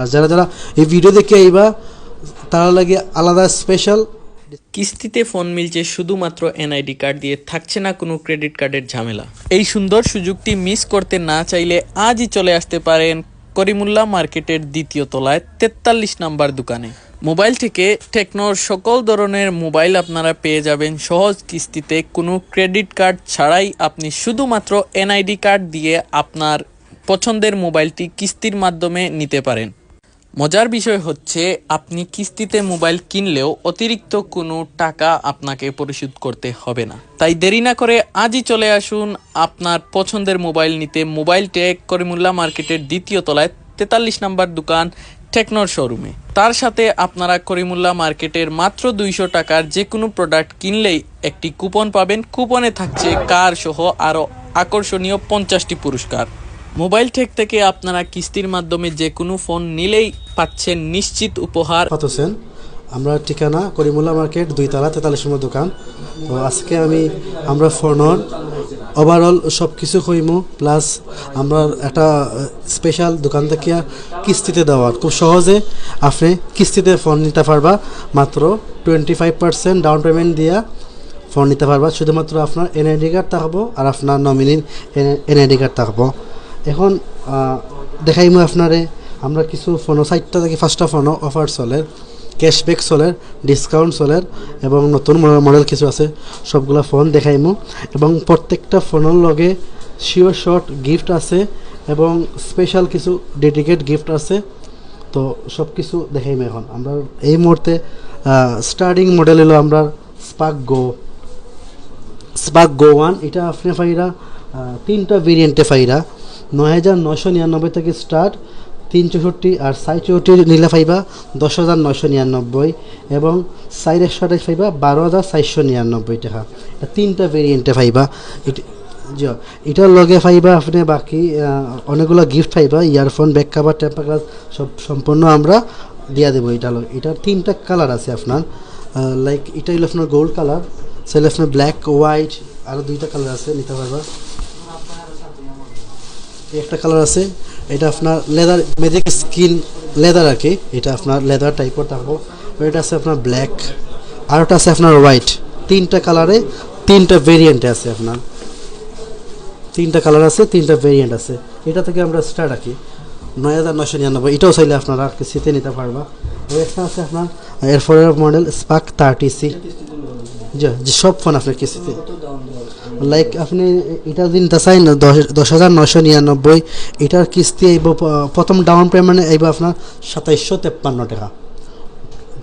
আর যারা যারা এই ভিডিও দেখে আইবা, তারা লাগে আলাদা স্পেশাল কিস্তিতে ফোন মিলছে শুধুমাত্র এনআইডি কার্ড দিয়ে, থাকছে না কোনো ক্রেডিট কার্ডের ঝামেলা। এই সুন্দর সুযোগটি মিস করতে না চাইলে আজই চলে আসতে পারেন করিমুল্লা মার্কেটের দ্বিতীয় তলায় তেতাল্লিশ নাম্বার দোকানে। মোবাইল থেকে টেকনোর সকল ধরনের মোবাইল আপনারা পেয়ে যাবেন। সহজ কিস্তিতে কোনো ক্রেডিট কার্ড ছাড়াই আপনি শুধুমাত্র এনআইডি কার্ড দিয়ে আপনার পছন্দের মোবাইলটি কিস্তির মাধ্যমে নিতে পারেন। মজার বিষয় হচ্ছে, আপনি কিস্তিতে মোবাইল কিনলেও অতিরিক্ত কোনো টাকা আপনাকে পরিশোধ করতে হবে না। তাই দেরি না করে আজই চলে আসুন আপনার পছন্দের মোবাইল নিতে মোবাইল টেক করিমুল্লা মার্কেটের দ্বিতীয় তলায় তেতাল্লিশ নাম্বার দোকান টেকনোর শোরুমে। তার সাথে আপনারা করিমুল্লা মার্কেটের মাত্র দুইশো টাকার যে কোনো প্রোডাক্ট কিনলেই একটি কুপন পাবেন। কুপনে থাকছে কার সহ আরও আকর্ষণীয় পঞ্চাশটি পুরস্কার। মোবাইল টেক থেকে আপনারা কিস্তির মাধ্যমে যে কোনো ফোন নিলেই পাচ্ছেন নিশ্চিত উপহার। হোসেন আমরা ঠিকানা করিমুল্লা মার্কেট, দুইতলা তেতাল্লিশ নম্বর দোকান। তো আজকে আমি, আমরা ফোনর ওভারঅল সব কিছু কইমু প্লাস আমরা একটা স্পেশাল দোকান থেকে কিস্তিতে দেওয়ার। খুব সহজে আপনি কিস্তিতে ফোন নিতে পারবা, মাত্র twenty five percent down payment দিয়া ফোন নিতে পারবা। শুধুমাত্র আপনার এনআইডি কার্ড থাকব আর আপনার নমিনির এনআইডি কার্ড থাকব। এখন দেখাইমু আপনারে, আমরা কিছু ফোনও সাইটটা থেকে ফার্স্টটা ফোনও অফার চলের ক্যাশব্যাক চলের ডিসকাউন্ট চলের এবং নতুন মডেল কিছু আছে, সবগুলা ফোন দেখাইমু এবং প্রত্যেকটা ফোনের লগে শিওর শর্ট গিফট আছে, এবং স্পেশাল কিছু ডেডিকেট গিফট আছে, তো সব কিছু দেখাইমু এখন। আমরা এই মুহূর্তে স্টার্টিং মডেল হলো আমরা Spark Go Spark Go one এটা আপনি ফাইরা তিনটা ভেরিয়েন্টে ফাইরা নয় হাজার নশো নিরানব্বই থেকে স্টার্ট তিন চৌষট্টি আর সাই চৌষট্টি নিলে ফাইবা দশ হাজার নশো নিরানব্বই এবং সাইড একশো আঠাশ ফাইবা বারো হাজার চারশো নিরানব্বই টাকা। এটা তিনটা ভেরিয়েন্টে ফাইবা এটা এটার লগে ফাইবা আপনি বাকি অনেকগুলো gift ফাইবা earphone back cover temper glass সব সম্পূর্ণ আমরা দিয়া দেবো এটা এটার তিনটা কালার আছে আপনার। লাইক এটা হলো আপনার গোল্ড কালার সেটা আপনার ব্ল্যাক হোয়াইট আরও দুইটা কালার আছে, নিতে পারবা। একটা কালার আছে, এটা আপনার লেদার মেজিক স্কিন লেদার আর কি, এটা আপনার লেদার টাইপের থাকব। এটা আছে আপনার ব্ল্যাক আর ওটা আছে আপনার হোয়াইট তিনটা কালারে তিনটা ভেরিয়েন্টে আছে আপনার। তিনটা কালার আছে, তিনটা ভেরিয়েন্ট আছে। এটা থেকে আমরা স্টার্ট রাখি নয় হাজার নশো নিরানব্বই, এটাও চাইলে আপনারা কিস্তিতে নিতে পারবা। আর একটা আছে আপনার এরপরের model Spark thirty C G সব ফোন আপনার কিস্তিতে লাইক আপনি এটা দিন চাইন দশ দশ হাজার নশো নিরানব্বই এটার কিস্তি আইব প্রথম ডাউন পেমেন্টে আইব আপনার সাতাইশশো তেপ্পান্ন টাকা।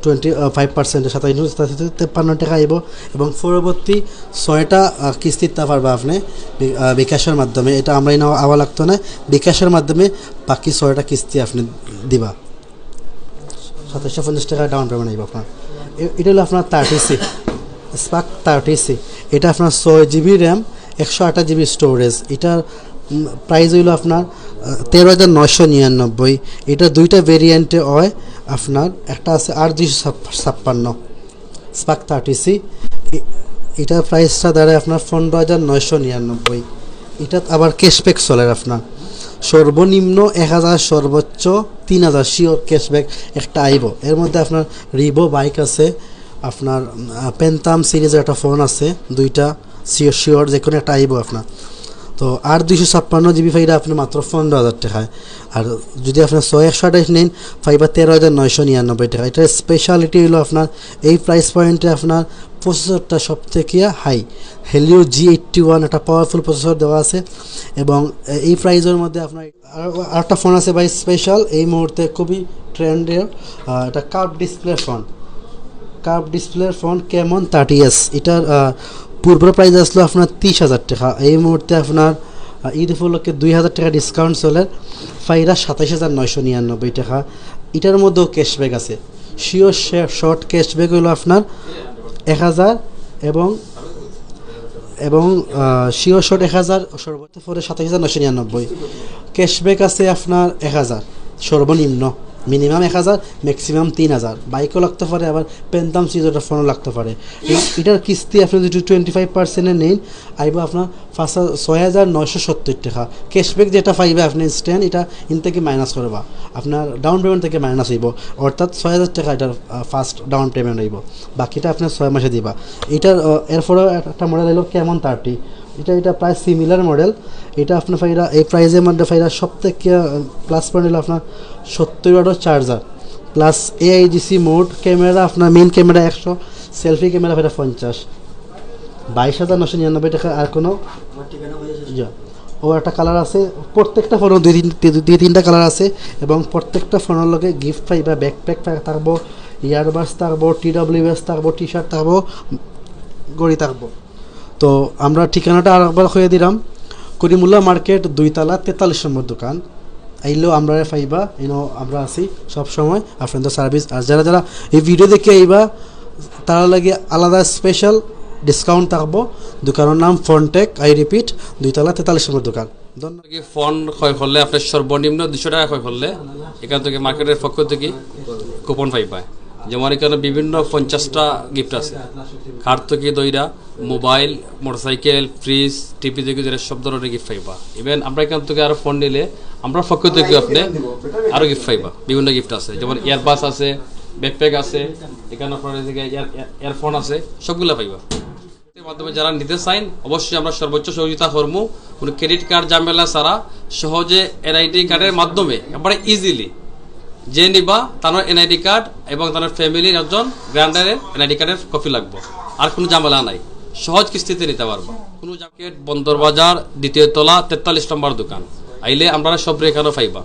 টোয়েন্টি ফাইভ পার্সেন্টে সাতাইশশো তেপ্পান্ন টাকা আইব এবং পরবর্তী ছয়টা আহ, কিস্তির তা পারবা আপনি বিকাশের মাধ্যমে। এটা আমরাই নেওয়া আওয়া লাগতো না। বিকাশের মাধ্যমে বাকি ছয়টা কিস্তি আপনি দিবা। সাতাশশো পঞ্চাশ টাকা ডাউন পেমেন্ট আইব আপনার। এটা হলো আপনার thirty C Spark thirty C এটা আপনার ছয় জিবি র্যাম, একশো আঠাশ জিবি স্টোরেজ এটার প্রাইস হইল আপনার তেরো হাজার নয়শো নিরানব্বই। এটা দুইটা ভেরিয়েন্টে হয় আপনার, একটা আছে আট দুইশো ছাপ্পান্ন স্পাক থার্টি সি এটার প্রাইসটা দাঁড়ায় আপনার পনেরো হাজার নয়শো নিরানব্বই। এটা আবার ক্যাশব্যাক চলে আপনার। সর্বনিম্ন এক হাজার, সর্বোচ্চ তিন হাজার শিওর ক্যাশব্যাক একটা আইব। এর মধ্যে আপনার রিভো বাইক আছে আপনার পেন্তাম সিরিজের একটা ফোন আছে, দুইটা শিওর শিওর যে কোনো একটা আইব আপনার। তো আর দুইশো ছাপ্পান্ন জিবি ফাইবা আপনি মাত্র পনেরো হাজার টাকায়। আর যদি আপনার ছয় একশো আঠাশ নেন ফাইবা তেরো হাজার নয়শো নিরানব্বই টাকা। এটার স্পেশালিটি হলো আপনার, এই প্রাইস পয়েন্টে আপনার প্রসেসরটা সব থেকে high Helio G eighty one একটা পাওয়ারফুল প্রসেসর দেওয়া আছে। এবং এই প্রাইজের মধ্যে আপনার, আর- আরেকটা ফোন আছে ভাই স্পেশাল এই মুহূর্তে খুবই ট্রেন্ডের এটা কার্ভ ডিসপ্লে ফোন কার্ভ ডিসপ্লের ফোন কেমন? থার্টি এস এটার পূর্ব প্রাইস আসলো আপনার তিরিশ হাজার টাকা। এই মুহূর্তে আপনার ঈদ উপলক্ষে দুই হাজার টাকা ডিসকাউন্ট চলে। ফাইরা সাতাইশ হাজার নয়শো নিরানব্বই টাকা। এটার মধ্যেও ক্যাশব্যাক আছে। শিওর শর্ট ক্যাশব্যাক হলো আপনার এক হাজার এবং এবং শিওর শর্ট এক হাজার, সর্বোচ্চ পরে সাতাইশ হাজার নশো নিরানব্বই। ক্যাশব্যাক আছে আপনার এক হাজার। সর্বনিম্ন। মিনিমাম এক হাজার ম্যাক্সিমাম তিন হাজার। বাইকও লাগতে পারে আবার পেন্টাম সিজোটা ফোনও লাগতে পারে। এটার কিস্তি আপনি যদি টোয়েন্টি ফাইভ পার্সেন্টে নেন আইব আপনার পাঁচ ছয় হাজার নয়শো সত্তর টাকা। ক্যাশব্যাক যেটা পাইবে আপনি ইনস্ট্যান্ট এটা ইন থেকে মাইনাস করবা। আপনার ডাউন পেমেন্ট থেকে মাইনাস হইব। অর্থাৎ ছয় হাজার টাকা এটার ফার্স্ট ডাউন পেমেন্ট হইব। বাকিটা আপনার ছয় মাসে দিবা। এটার আহ, এরপরে একটা মডেল এলো কেমন থার্টি এটা এটা প্রায় সিমিলার মডেল এটা আপনার ফাইরা, এই প্রাইজের মধ্যে ফাইরা সব থেকে প্লাস পয়েন্ট হলো আপনার সত্তর ওয়াটের charger plus AIDC mode camera আপনার মেইন ক্যামেরা একশো সেলফি ক্যামেরা ফাইরা পঞ্চাশ। বাইশ হাজার নশো নিরানব্বই টাকা আর কোনো ও একটা কালার আছে, প্রত্যেকটা ফোনের দুই তিন দুই- তিনটা কালার আছে এবং প্রত্যেকটা ফোনের লগে গিফট পাইবা ব্যাকপ্যাক থাকব ইয়ারবাস থাকব টি ডাব্লিউ এস থাকব টি শার্ট থাকব গড়ি থাকব। তো আমরা ঠিকানাটা আরেকবার হয়ে দিলাম। করিমুল্লা মার্কেট দুইতলা তেতাল্লিশ নম্বর দোকান। আইলেও আমরা পাইবা ইনো আমরা আছি সবসময়। আপনাদের সার্ভিস আর যারা যারা এই ভিডিও দেখে আইবা, তারা লাগে আলাদা স্পেশাল ডিসকাউন্ট থাকব। দোকানের নাম ফোনটেক আই রিপিট দুইতলা তেতাল্লিশ নম্বর দোকান। ফোন ক্ষয় করলে? আপনার সর্বনিম্ন দুশো টাকা ক্ষয় করলে? এখান থেকে মার্কেটের পক্ষ থেকে কুপন পাই পায়। যেমন এখানে বিভিন্ন পঞ্চাশটা গিফট আছে। খাট থেকে দইরা, মোবাইল, মোটরসাইকেল ফ্রিজ টিভি থেকে যেটা সব ধরনের গিফট পাইবা। ইভেন আমরা এখান থেকে আরও ফোন নিলে আমরা পক্ষ থেকে আপনি আরও গিফট পাইবা। বিভিন্ন গিফট আছে। যেমন এয়ারবাস আছে ব্যাকপ্যাক আছে, এখানে আপনার এয়ারফোন আছে, সবগুলা পাইবা। মাধ্যমে যারা নিতে চাইন, অবশ্যই আমরা সর্বোচ্চ সহযোগিতা করব কোনো ক্রেডিট কার্ড ঝামেলা ছাড়া সহজে এনআইডি কার্ডের মাধ্যমে এবারে ইজিলি যে নিবা তার এনআইডি কার্ড এবং তার ফ্যামিলির একজন গ্র্যান্ডারের এনআইডি কার্ডের কপি লাগবো। আর কোনো ঝামেলা নাই। সহজ কিস্তিতে নিতে পারব। কোনো জ্যাকেট বন্দর বাজার, দ্বিতীয় তলা, তেতাল্লিশ নম্বর দোকান। আইলে আমরা সব এখানেও পাইবা।